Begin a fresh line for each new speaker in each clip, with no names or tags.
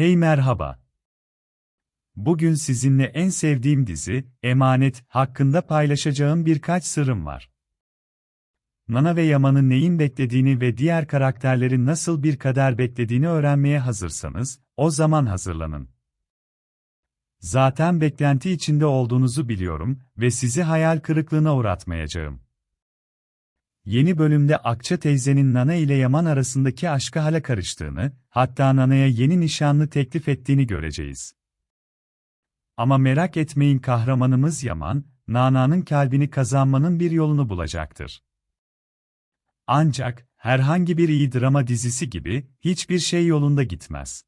Hey merhaba. Bugün sizinle en sevdiğim dizi, Emanet, hakkında paylaşacağım birkaç sırrım var. Nana ve Yaman'ın neyin beklediğini ve diğer karakterlerin nasıl bir kader beklediğini öğrenmeye hazırsanız, o zaman hazırlanın. Zaten beklenti içinde olduğunuzu biliyorum ve sizi hayal kırıklığına uğratmayacağım. Yeni bölümde Akça teyzenin Nana ile Yaman arasındaki aşka hale karıştığını, hatta Nana'ya yeni nişanlı teklif ettiğini göreceğiz. Ama merak etmeyin kahramanımız Yaman, Nana'nın kalbini kazanmanın bir yolunu bulacaktır. Ancak, herhangi bir iyi drama dizisi gibi, hiçbir şey yolunda gitmez.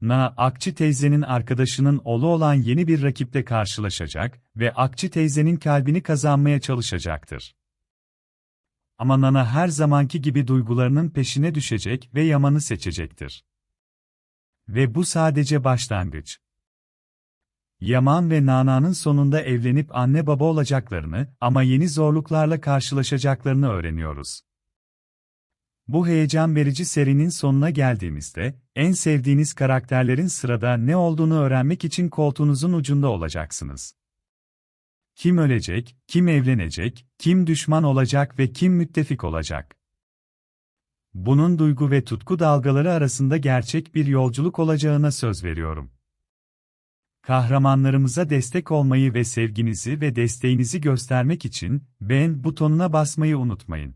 Na, Akçı teyzenin arkadaşının oğlu olan yeni bir rakiple karşılaşacak ve Akçı teyzenin kalbini kazanmaya çalışacaktır. Ama Nana her zamanki gibi duygularının peşine düşecek ve Yaman'ı seçecektir. Ve bu sadece başlangıç. Yaman ve Nana'nın sonunda evlenip anne baba olacaklarını ama yeni zorluklarla karşılaşacaklarını öğreniyoruz. Bu heyecan verici serinin sonuna geldiğimizde, en sevdiğiniz karakterlerin sırada ne olduğunu öğrenmek için koltuğunuzun ucunda olacaksınız. Kim ölecek, kim evlenecek, kim düşman olacak ve kim müttefik olacak? Bunun duygu ve tutku dalgaları arasında gerçek bir yolculuk olacağına söz veriyorum. Kahramanlarımıza destek olmayı ve sevginizi ve desteğinizi göstermek için beğen butonuna basmayı unutmayın.